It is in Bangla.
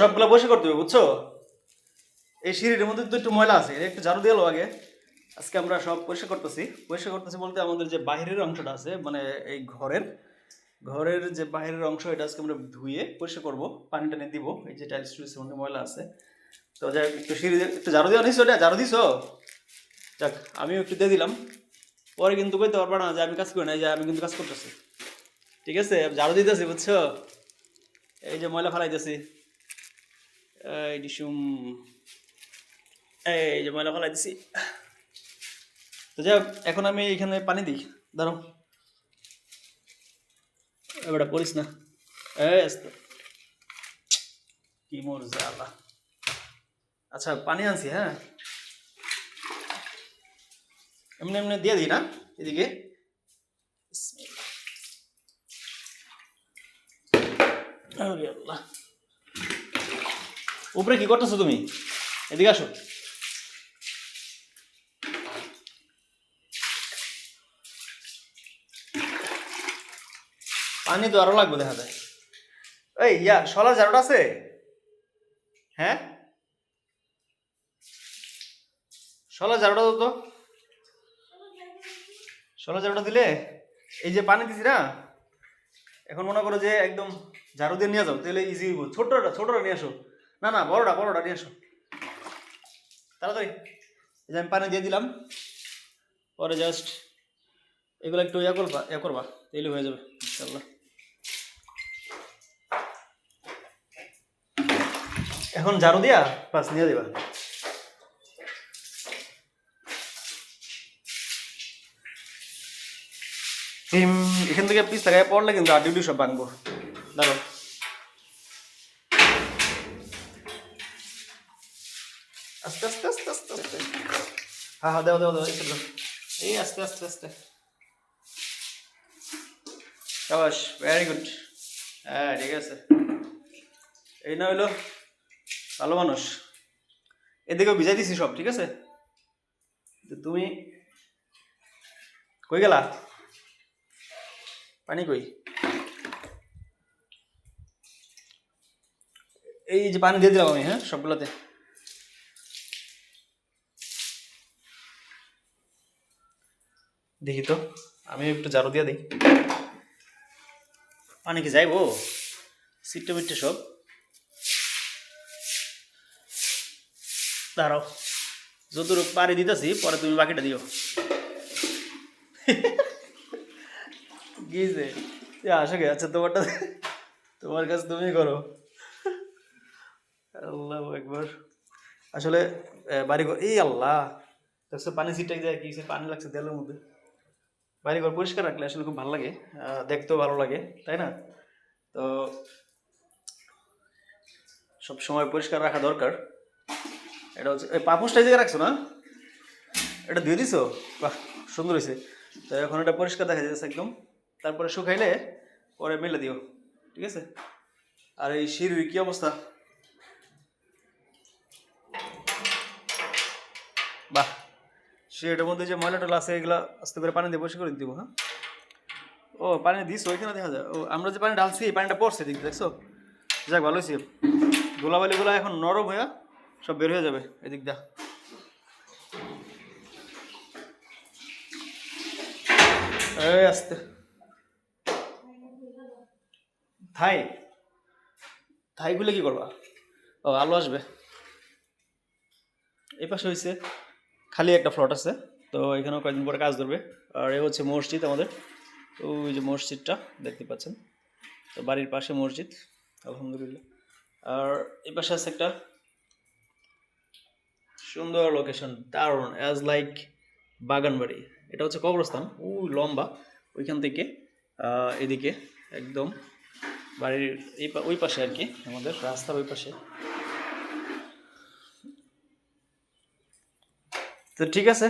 সবগুলো বসে করতে হবে, বুঝছ? এই সিঁড়ির মধ্যে তো একটু ময়লা আছে একটু ঝাড়ু দিয়ে আগে। আজকে আমরা সব পরিষ্কার করতেছি। পরিষ্কার করতেছি বলতে আমাদের যে বাহিরের অংশটা আছে মানে এই ঘরের ঘরের যে বাহিরের অংশ, এটা আজকে আমরা ধুয়ে পরিষ্কার করব, পানি টানি দিব, এই যে টাইলস টুইলসের মধ্যে ময়লা আছে। তো যাই একটু সিঁড়ি একটু ঝাড়ু দেওয়া নিছো এটা? ঝাড়ু দিছো? যাক, আমিও একটু দিয়ে দিলাম। পরে কিন্তু কইতে পারবা না যে আমি কাজ করি না যে আমি কিন্তু কাজ করতেছি। ঠিক আছে? ঝাড়ু দিতেছি, বুঝছ? এই যে ময়লা ফেলাইতেছি। এই ডিসুম এই যে ময়লা ফেলাইতেছি তো যাই এখন আমি এখানে পানি দিই দাঁড়াও এবারে পড়িস না এই আস্তে কি মোর জ্বালা আচ্ছা পানি আনছি হ্যাঁ এমনি এমনি দিয়ে দিই না এদিকে আল্লাহ উপরে কি করতেছো তুমি? এদিকে আসো। পানি তো আরও লাগবে দেখা যায়। এই, ইয়া শলা ঝাড়ুটা আছে? হ্যাঁ? ঝাড়ুটা দাও তো। শলা ঝাড়ুটা দিলে এই যে পানি দিছি না, এখন মনে করো যে একদম ঝাড়ু দিয়ে নিয়ে যাও, তাহলে ইজি হইব। ছোটটা ছোটটা নিয়ে আসো। না না, বড়টা বড়টা, নিয়ে আসো তাড়াতাড়ি। এই যে আমি পানি দিয়ে দিলাম, পরে জাস্ট এগুলো একটু ইয়া করবা ইয়া করবা তাইলে হয়ে যাবে ইনশাল্লাহ এখন ঝাড়ু দিয়া পাস নিয়ে দিবা। এখান থেকে পিস লাগায় পড়লে কিন্তু আর ডিউটি সব ভাঙবো। দাঁড়ো আস্তে আস্তে আস্তে আস্তে আস্তে। হ্যাঁ হ্যাঁ দেও দেও দেও, এই। এই আস্তে আস্তে আস্তে। সাবাস ভেরি গুড হ্যাঁ ঠিক আছে। এই না হইল ভালো মানুষ। এদিকেও ভিজাই দিছি সব, ঠিক আছে? তুমি কই গেলা? পানি কই? এই যে পানি দিয়ে দিলাম আমি হ্যাঁ সবগুলোতে। দেখি তো, আমি একটু ঝাড়ু দিয়ে দিই। পানি কি যাইবো? সিটটা মিটটা সব। দাঁড়াও, যতটুকু পারি দিতেছি, পরে তুমি বাকিটা দিও। গিয়েছে আসো গে আচ্ছা তোমারটা তোমার কাছে তুমি করো। আল্লাহ একবার আসলে বাড়ি এই আল্লাহ, দেখছ, পানি ছিটাই যায় কি? পানি লাগছে দেয়ালের মধ্যে। বাড়ি ঘর পরিষ্কার রাখলে আসলে খুব ভালো লাগে দেখতেও ভালো লাগে, তাই না? তো সব সময় পরিষ্কার রাখা দরকার। এটা হচ্ছে, এই পাপুসটা জায়গায় রাখছো না? এটা দিয়ে দিছো? বাহ, সুন্দর হয়েছে। তো এখন এটা পরিষ্কার দেখা যাচ্ছে একদম। তারপরে শুকাইলে পরে মেলে দিও, ঠিক আছে? আর এই সিঁড়ির কি অবস্থা বাহ সিঁড়িটার মধ্যে যে ময়লা টলা আছে, এগুলো আস্তে করে পানি দিয়ে পরিষ্কার করে দিব হ্যাঁ? ও, পানি দিছো ওইখানে দেখা যায়। ও, আমরা যে পানি ঢালছি পানিটা পড়ছে দিক দেখছ? যাক, ভালো হয়েছে। ধুলাবালিগুলো এখন নরম হয়ে সব বের হয়ে যাবে এদিক দা এই আস্তে। থাই। থাইগুলো কি করবা? ও, আলো আসবে। এই পাশে হয়েছে খালি একটা ফ্লট আছে, তো এখানেও কয়েকদিন পরে কাজ ধরবে। আর এ হচ্ছে মসজিদ আমাদের। ওই যে মসজিদটা দেখতে পাচ্ছেন। তো বাড়ির পাশে মসজিদ, আলহামদুলিল্লাহ। আর এই পাশে আছে একটা সুন্দর লোকেশন দারুণ অ্যাজ লাইক বাগানবাড়ি। এটা হচ্ছে কবরস্থান ওই লম্বা। ওইখান থেকে এদিকে একদম বাড়ির এই ওই পাশে আর কি, আমাদের রাস্তার ওই পাশে। তো ঠিক আছে।